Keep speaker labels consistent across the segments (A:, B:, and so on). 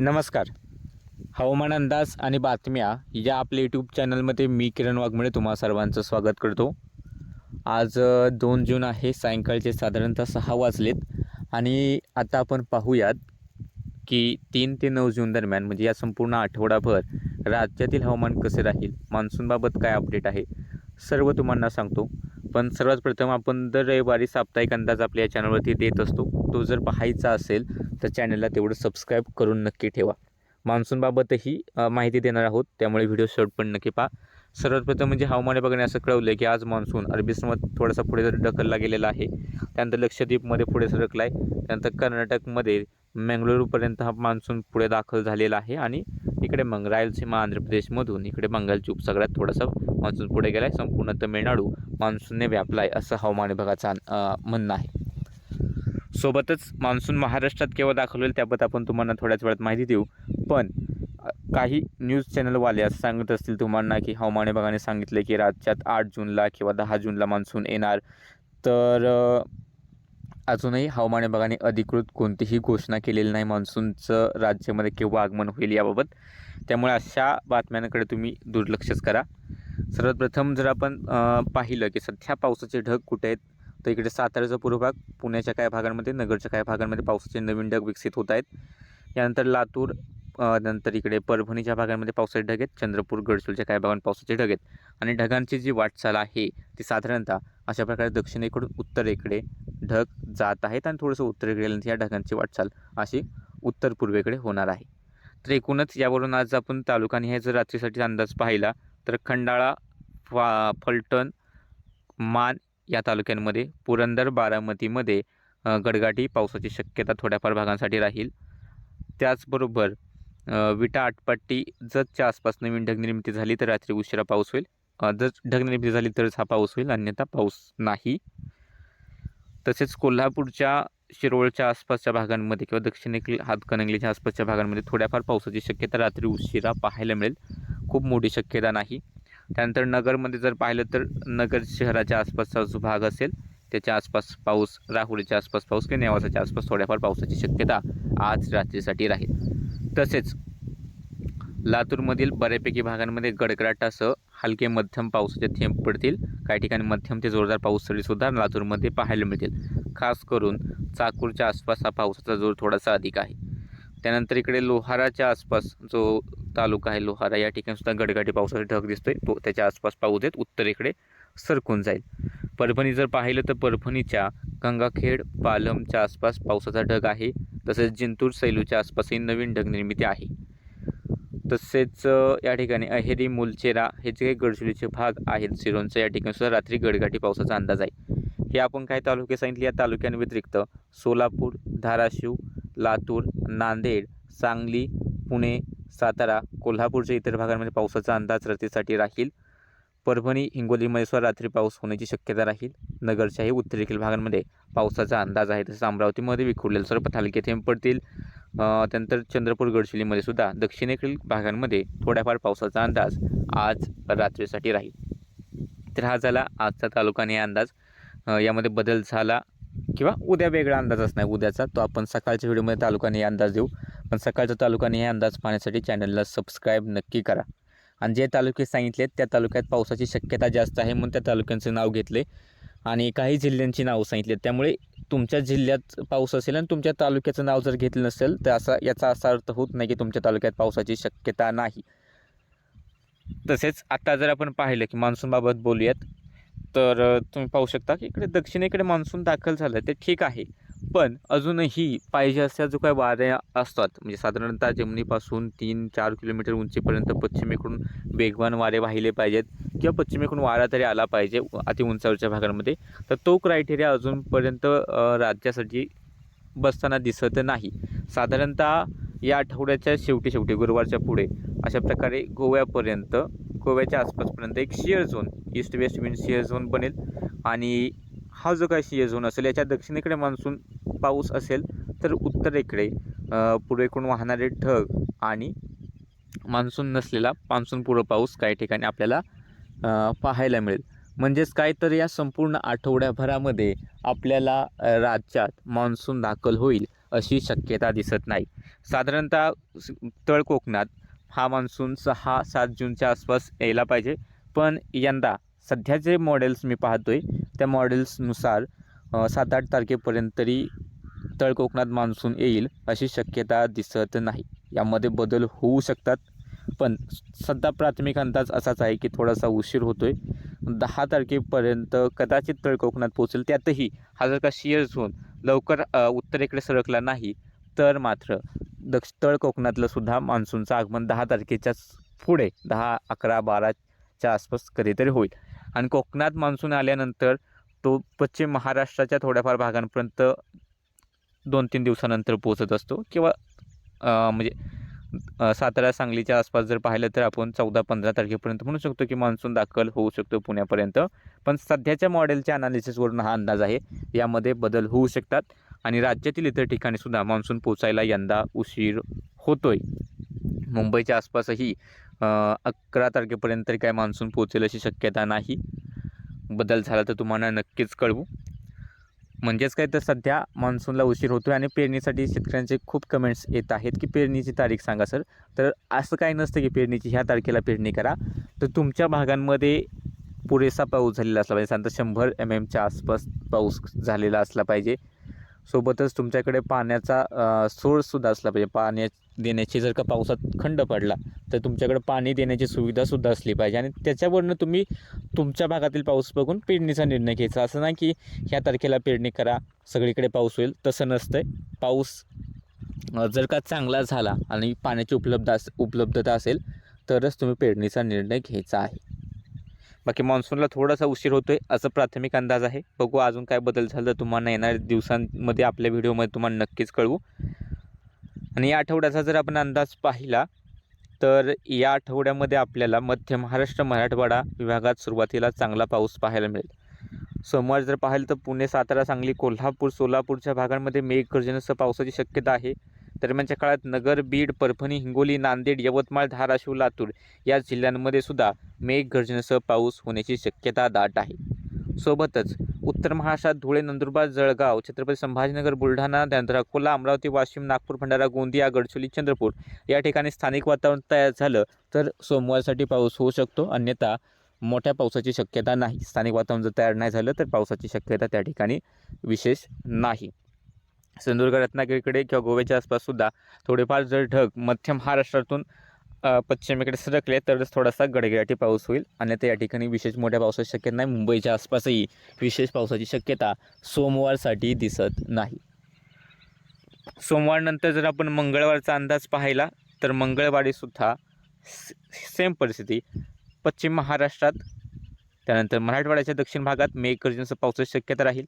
A: नमस्कार. हवामान अंदाज आणि बातम्या या आपल्या यूट्यूब चॅनलमध्ये मी किरण वाघमळे तुम्हा सर्वांचं स्वागत करतो. आज दोन जून आहे सायंकाळचे साधारणतः सहा वाजलेत आणि आता आपण पाहूयात की तीन ते नऊ जून दरम्यान म्हणजे या संपूर्ण आठवडाभर राज्यातील हवामान कसे राहील मान्सूनबाबत काय अपडेट आहे सर्व तुम्हाला सांगतो. पण सर्वात प्रथम आपण दर रविवारी साप्ताहिक अंदाज आपल्या या चॅनलवरती देत असतो. तो जर पाहायचा असेल तर चॅनलला तेवढं सबस्क्राईब करून नक्की ठेवा. मान्सूनबाबतही माहिती देणार आहोत. त्यामुळे व्हिडिओ शॉर्ट पण नक्की पहा. सर्वात प्रथम म्हणजे हवामान विभागाने असं कळवलं की आज मान्सून अरबी समुद्रात थोडासा पुढे ढकलला गेलेला आहे त्यानंतर लक्षद्वीपमध्ये पुढे सरकला आहे त्यानंतर कर्नाटकमध्ये मंगळुरूपर्यंत हा मान्सून पुढे दाखल झालेला आहे आणि इकडे मग रायलसीमा आंध्र प्रदेशमधून इकडे बंगालची उपसागरात थोडासा मान्सून पुढे गेला आहे संपूर्ण तमिळनाडू मान्सूनने व्यापला आहे असं हवामान विभागाचं म्हणणं आहे. सोबतच मान्सून महाराष्ट्रात केव्हा दाखल होईल त्याबद्दल आपण तुम्हाला थोड्याच वेळात माहिती देऊ. पण काही न्यूज चॅनलवाले असं सांगत असतील तुम्हाला की हवामान विभागाने सांगितले की राज्यात आठ जूनला किंवा दहा जूनला मान्सून येणार. तर अजूनही हवामान विभागाने अधिकृत कोणतीही घोषणा केलेली नाही. मान्सूनचं राज्यामध्ये केव्हा आगमन होईल याबाबत. त्यामुळे अशा बातम्यांकडे तुम्ही दुर्लक्षच करा. सर्वात प्रथम जर आपण पाहिलं की सध्या पावसाचे ढग कुठे आहेत? तर इकडे साताऱ्याचा पूर्व भाग पुण्याच्या काही भागांमध्ये नगरच्या काही भागांमध्ये पावसाचे नवीन ढग विकसित होत आहेत. यानंतर लातूर नंतर इकडे परभणीच्या भागांमध्ये पावसाचे ढग आहेत. चंद्रपूर गडचूलच्या काही भागांमध्ये पावसाचे ढग आहेत. आणि ढगांची जी वाटचाल आहे ती साधारणतः अशा प्रकारे दक्षिणेकडून उत्तरेकडे ढग जात आहेत आणि थोडंसं उत्तरेकडे या ढगांची वाटचाल अशी उत्तर पूर्वेकडे होणार आहे. तर एकूणच यावरून आज आपण तालुकानिहाय जर रात्रीसाठी अंदाज पाहिला तर खंडाळा फा फलटण मान या तालुक्यांमध्ये पुरंदर बारामतीमध्ये गडगाटी पावसाची शक्यता थोड्याफार भागांसाठी राहील. त्याचबरोबर विटा आटपट्टी जतच्या आसपास नवीन ढगनिर्मिती झाली तर रात्री उशिरा पाऊस होईल. जर ढगनिर्मिती झाली तरच हा पाऊस होईल अन्यथा पाऊस नाही. तसेच कोल्हापूरच्या शिरोळच्या आसपासच्या भागांमध्ये किंवा दक्षिणेकडील हातकणंगलीच्या आसपासच्या भागांमध्ये थोड्याफार पावसाची शक्यता रात्री उशिरा पाहायला मिळेल. खूप मोठी शक्यता नाही. त्यानंतर नगरमध्ये जर पाहिलं तर नगर शहराच्या आसपासचा जो भाग असेल त्याच्या आसपास पाऊस राहुरीच्या आसपास पाऊस किंवा नेवासाच्या आसपास थोड्याफार पावसाची शक्यता आज रात्रीसाठी राहील. तसेच लातूरमधील बऱ्यापैकी भागांमध्ये गडगडाटासह हलके मध्यम पावसाचे थेंब पडतील. काही ठिकाणी मध्यम ते जोरदार पाऊस सुद्धा लातूरमध्ये पाहायला मिळतील. खास करून चाकूरच्या आसपास हा पावसाचा जोर थोडासा अधिक आहे. त्यानंतर इकडे लोहाराच्या आसपास जो तालुका आहे लोहारा या ठिकाणीसुद्धा गडगाटी पावसाचा ढग दिसतोय. तो त्याच्या आसपास पाऊस देत उत्तरेकडे सरकून जाईल. परभणी जर पाहिलं तर परभणीच्या गंगाखेड पालमच्या आसपास पावसाचा ढग आहे. तसेच जिंतूर सैलूच्या आसपासही नवीन ढग निर्मिती आहे. तसेच या ठिकाणी अहेरी मुलचेरा हे जे काही गडचिरोलीचे भाग आहेत सिरोंचं या ठिकाणी सुद्धा रात्री गडगाठी पावसाचा अंदाज आहे. हे आपण काही तालुके सांगितले या तालुक्यांव्यतिरिक्त सोलापूर धाराशिव लातूर नांदेड सांगली पुणे सातारा कोल्हापूरच्या इतर भागांमध्ये पावसाचा अंदाज रात्रीसाठी राहील. परभणी हिंगोलीमध्ये सुद्धा रात्री पाऊस होण्याची शक्यता राहील. नगरच्याही उत्तरेकडील भागांमध्ये पावसाचा अंदाज आहे तसेच अमरावतीमध्ये विखुरलेले सर्व हलके थेंब पडतील. त्यानंतर चंद्रपूर गडचिरोलीमध्ये सुद्धा दक्षिणेकडील भागांमध्ये थोड्याफार पावसाचा अंदाज आज रात्रीसाठी राहील. तर हा झाला आजचा तालुकाने अंदाज. यामध्ये बदल झाला किंवा उद्या वेगळा अंदाज असणार. उद्याचा तो आपण सकाळच्या व्हिडिओमध्ये तालुकाने अंदाज देऊ. पण सकाळचा तालुकाने हे अंदाज पाहण्यासाठी चॅनलला सबस्क्राईब नक्की करा. आणि जे तालुके सांगितलेत त्या तालुक्यात पावसाची शक्यता जास्त आहे म्हणून त्या तालुक्यांचं नाव घेतले आणि काही जिल्ह्यांची नावं सांगितलेत त्यामुळे तुमच्या जिल्ह्यात पाऊस असेल आणि तुमच्या तालुक्याचं नाव जर घेतलं नसेल तर असा याचा असा अर्थ होत नाही की तुमच्या तालुक्यात पावसाची शक्यता नाही. तसेच आता जर आपण पाहिलं की मान्सूनबाबत बोलूयात तर तुम्ही पाहू शकता की इकडे दक्षिणेकडे मान्सून दाखल झालं ते ठीक आहे. पण अजूनही पाहिजे अशा जो काय वाऱ्या असतात म्हणजे साधारणतः जमिनीपासून तीन चार किलोमीटर उंचीपर्यंत पश्चिमेकडून वेगवान वारे वाहिले पाहिजेत किंवा पश्चिमेकडून वारा तरी आला पाहिजे अति उंचावरच्या भागांमध्ये तर तो क्रायटेरिया अजूनपर्यंत राज्यासाठी बसताना दिसत नाही. साधारणतः या आठवड्याच्या शेवटी शेवटी गुरुवारच्या पुढे अशा प्रकारे गोव्यापर्यंत गोव्याच्या आसपासपर्यंत एक shear zone east west wind shear zone बनेल आणि हा जो काही शिअर झोन असेल याच्या दक्षिणेकडे मान्सून पाऊस असेल तर उत्तरेकडे अ, पूर्वेकडून वाहणारे ढग आणि मान्सून नसलेला मान्सूनपूर्व पाऊस काही ठिकाणी आपल्याला पाहायला मिळेल. म्हणजेच काय तर या संपूर्ण आठवड्याभरामध्ये आपल्याला राज्यात मान्सून दाखल होईल अशी शक्यता दिसत नाही. साधारणतः तळ कोकणात हा मान्सून सहा सात जूनच्या आसपास यायला पाहिजे. पण यंदा सध्या जे मॉडेल्स मी पाहतो आहे त्या मॉडेल्सनुसार सात आठ तारखेपर्यंत तरी तळ कोकणात मान्सून येईल अशी शक्यता दिसत नाही. यामध्ये बदल होऊ शकतात पण सध्या प्राथमिक अंदाज असाच आहे की थोडासा उशीर होतो आहे दहा तारखेपर्यंत कदाचित तळ कोकणात पोहोचेल त्यातही हा जर का शिअर झोन लवकर उत्तरेकडे सरकला नाही तर मात्र दक्ष तळ कोकणातलं सुद्धा मान्सूनचं आगमन दहा तारखेच्याच पुढे दहा अकरा बाराच्या आसपास कधीतरी होईल. आणि कोकणात मान्सून आल्यानंतर तो पश्चिम महाराष्ट्राच्या थोड्याफार भागांपर्यंत दोन तीन दिवसानंतर पोहोचत असतो. किंवा म्हणजे सातारा सांगलीच्या आसपास जर पाहिलं तर आपण चौदा पंधरा तारखेपर्यंत म्हणू शकतो की मान्सून दाखल होऊ शकतो पुण्यापर्यंत. पण सध्याच्या मॉडेलच्या अनालिसिसवरून हा अंदाज आहे. यामध्ये बदल होऊ शकतात आणि राज्यातील इतर ठिकाणीसुद्धा मान्सून पोचायला यंदा उशीर होतोय. मुंबईच्या आसपासही अकरा तारखेपर्यंत तरी काय मान्सून पोचेल अशी शक्यता नाही. बदल झाला तर तुम्हाला नक्कीच कळवू. म्हणजेच काय तर सध्या मान्सूनला उशीर होतो आहे आणि पेरणीसाठी शेतकऱ्यांचे खूप कमेंट्स येत आहेत की पेरणीची तारीख सांगा सर तर असं काही नसतं की पेरणीची ह्या तारखेला पेरणी करा. तर तुमच्या भागांमध्ये पुरेसा पाऊस झालेला असला पाहिजे. साधारणतः शंभर एम एमच्या आसपास पाऊस झालेला असला पाहिजे. सोबतच तुमच्याकडे पाण्याचा सोर्ससुद्धा असला पाहिजे. पाण्या देण्याची जर का पावसात खंड पडला तर तुमच्याकडे पाणी देण्याची सुविधासुद्धा असली पाहिजे. आणि त्याच्यावरनं तुम्ही तुमच्या भागातील पाऊस बघून पेरणीचा निर्णय घ्यायचा. असं नाही की ह्या तारखेला पेरणी करा सगळीकडे पाऊस होईल तसं नसतंय. पाऊस जर का चांगला झाला आणि पाण्याची उपलब्ध अस उपलब्धता असेल तरच तुम्ही पेरणीचा निर्णय घ्यायचा आहे. बाकी मान्सूनला थोडासा उशीर होतोय असं प्राथमिक अंदाज आहे. बघू अजून काय बदल झाला तर तुम्हाला येणाऱ्या दिवसांमध्ये आपल्या व्हिडिओमध्ये तुम्हाला नक्कीच कळवू. आणि या आठवड्याचा जर आपण अंदाज पाहिला तर या आठवड्यामध्ये आपल्याला मध्य महाराष्ट्र मराठवाडा विभागात सुरुवातीला चांगला पाऊस पाहायला मिळेल. सोमवार जर पाहिलं तर पुणे सातारा सांगली कोल्हापूर सोलापूरच्या भागांमध्ये मेघगर्जनेसह पावसाची शक्यता आहे. दरम्यानच्या काळात नगर बीड परभणी हिंगोली नांदेड यवतमाळ धाराशिव लातूर या जिल्ह्यांमध्ये सुद्धा मेघगर्जनेसह पाऊस होण्याची शक्यता दाट आहे. सोबतच उत्तर महाराष्ट्रात धुळे नंदुरबार जळगाव छत्रपती संभाजीनगर बुलढाणा त्यानंतर अकोला अमरावती वाशिम नागपूर भंडारा गोंदिया गडचिरोली चंद्रपूर या ठिकाणी स्थानिक वातावरण तयार झालं तर सोमवारसाठी पाऊस होऊ शकतो. अन्यथा मोठ्या पावसाची शक्यता नाही. स्थानिक वातावरण जर तयार नाही झालं तर पावसाची शक्यता त्या ठिकाणी विशेष नाही. सिंधुदुर्ग रत्नागिरीकडे किंवा गोव्याच्या आसपाससुद्धा थोडेफार जर ढग मध्य महाराष्ट्रातून पश्चिमेकडे सरकले तरच थोडासा गडगडाटी पाऊस होईल. अन्यथा या ठिकाणी विशेष मोठ्या पावसाची शक्यता नाही. मुंबईच्या आसपासही विशेष पावसाची शक्यता सोमवारसाठी दिसत नाही. सोमवारनंतर जर आपण मंगळवारचा अंदाज पाहिला तर मंगळवारीसुद्धा सेम परिस्थिती. पश्चिम महाराष्ट्रात त्यानंतर मराठवाड्याच्या दक्षिण भागात मेघगर्जनेसह पावसाची शक्यता राहील.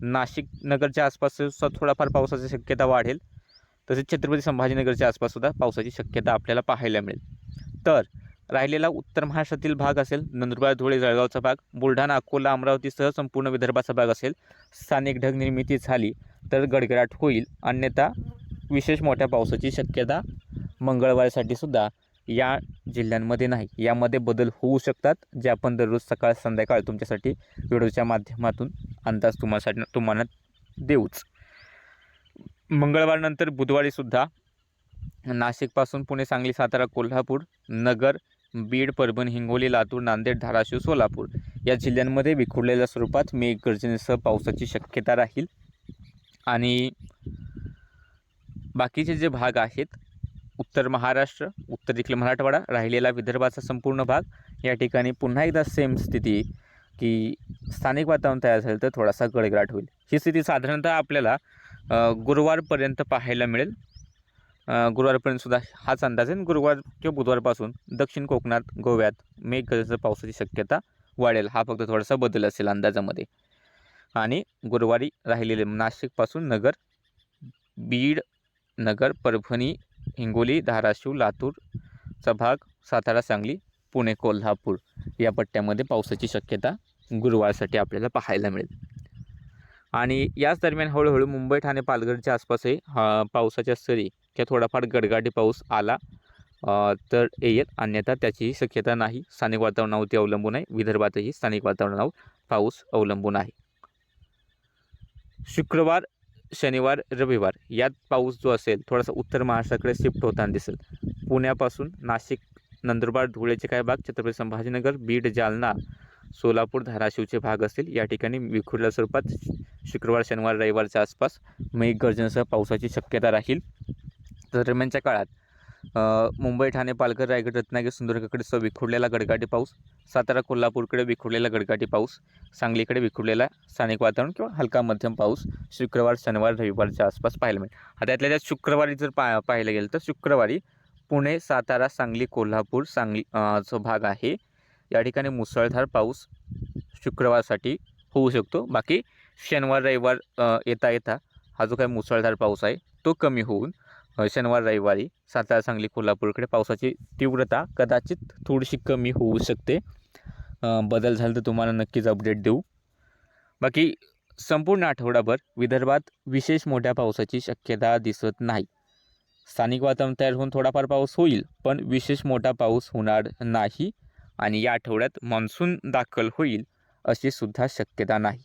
A: नाशिक नगरच्या आसपास सुद्धा थोडाफार पावसाची शक्यता वाढेल. तसेच छत्रपती संभाजीनगरच्या आसपाससुद्धा पावसाची शक्यता आपल्याला पाहायला मिळेल. तर राहिलेला उत्तर महाराष्ट्रातील भाग असेल नंदुरबार धुळे जळगावचा भाग बुलढाणा अकोला अमरावतीसह संपूर्ण विदर्भाचा भाग असेल स्थानिक ढग निर्मिती झाली तर गडगडाट होईल. अन्यथा विशेष मोठ्या पावसाची शक्यता मंगळवारसाठी सुद्धा या जिल्ह्यांमध्ये नाही. यामध्ये बदल होऊ शकतात जे आपण दररोज सकाळ संध्याकाळ तुमच्यासाठी व्हिडिओच्या माध्यमातून अंदाज तुम्हासाठी तुम्हाला देऊच. मंगळवारनंतर बुधवारीसुद्धा नाशिकपासून पुणे सांगली सातारा कोल्हापूर नगर बीड परभणी हिंगोली लातूर नांदेड धाराशिव सोलापूर या जिल्ह्यांमध्ये विखुरलेल्या स्वरूपात मेघगर्जनेसह पावसाची शक्यता राहील. आणि बाकीचे जे भाग आहेत उत्तर महाराष्ट्र उत्तर देखील मराठवाडा राहिलेला विदर्भाचा संपूर्ण भाग. या ठिकाणी पुन्हा एकदा सेम स्थिती की स्थानिक वातावरण तयार झालं तर थोडासा गडगडाट होईल. ही स्थिती साधारणतः आपल्याला गुरुवारपर्यंत पाहायला मिळेल. गुरुवारपर्यंतसुद्धा गुरुवारपर्यंत सुद्धा हाच अंदाज आहे. गुरुवार किंवा बुधवारपासून दक्षिण कोकणात गोव्यात मेघगर्जनेसह पावसाची शक्यता वाढेल. हा फक्त थोडासा बदल असेल अंदाजामध्ये. आणि गुरुवारी राहिलेले नाशिकपासून नगर बीड नगर परभणी हिंगोली धाराशिव लातूरचा भाग सातारा सांगली पुणे कोल्हापूर या पट्ट्यामध्ये पावसाची शक्यता गुरुवारसाठी आपल्याला पाहायला मिळेल. आणि याच दरम्यान हळूहळू मुंबई ठाणे पालघरच्या आसपासही पावसाच्या सरी किंवा थोडाफार गडगाडी पाऊस आला तर येईल. अन्यथा त्याचीही शक्यता नाही. स्थानिक वातावरणावरती अवलंबून आहे. विदर्भातही स्थानिक वातावरणावर पाऊस अवलंबून आहे. शुक्रवार शनिवार रविवार यात पाऊस जो असेल थोडासा उत्तर महाराष्ट्राकडे शिफ्ट होताना दिसेल. पुण्यापासून नाशिक नंदुरबार धुळेचे काही भाग छत्रपती संभाजीनगर बीड जालना सोलापूर धाराशिवचे भाग असतील. या ठिकाणी विखुरल्या स्वरूपात शुक्रवार शनिवार रविवारच्या आसपास मेघगर्जनेसह पावसाची शक्यता राहील. दरम्यानच्या काळात मुंबई ठाणे पालघर रायगड रत्नागिरी सिंधुदुर्गकडे विखुरलेला गडगाटी पाऊस. सातारा कोल्हापूरकडे विखुरलेला गडगाटी पाऊस. सांगलीकडे विखुरलेला स्थानिक वातावरण किंवा हलका मध्यम पाऊस. शुक्रवार शनिवार रविवारच्या आसपास पाहायला मिळेल. आता यातल्या त्यात शुक्रवारी जर पा पाहायला गेलं तर शुक्रवारी पुणे सातारा सांगली कोल्हापूर सांगली जो भाग आहे या ठिकाणी मुसळधार पाऊस शुक्रवारसाठी होऊ शकतो. बाकी शनिवार रविवार येता येता हा जो काही मुसळधार पाऊस आहे तो कमी होऊन शनिवार रविवारी सातारा सांगली कोल्हापूरकडे पावसाची तीव्रता कदाचित थोडीशी कमी होऊ शकते. बदल झाला तर तुम्हाला नक्कीच अपडेट देऊ. बाकी संपूर्ण आठवडाभर विदर्भात विशेष मोठ्या पावसाची शक्यता दिसत नाही. स्थानिक वातावरण तयार होऊन थोडाफार पाऊस होईल पण विशेष मोठा पाऊस होणार नाही आणि या आठवड्यात मान्सून दाखल होईल अशी सुद्धा शक्यता नाही.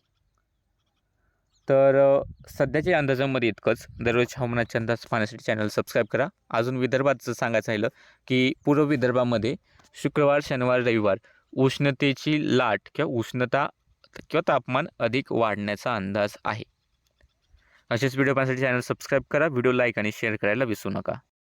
A: तर सध्याच्या अंदाजामध्ये इतकंच. दररोज हवामानाचे अंदाज पाहण्यासाठी चॅनल सबस्क्राईब करा. अजून विदर्भाचं सांगायचं राहिलं की पूर्व विदर्भामध्ये शुक्रवार शनिवार रविवार उष्णतेची लाट किंवा उष्णता किंवा तापमान अधिक वाढण्याचा अंदाज आहे. असेच व्हिडिओ पाहण्यासाठी चॅनल सबस्क्राईब करा. व्हिडिओ लाईक आणि शेअर करायला विसरू नका.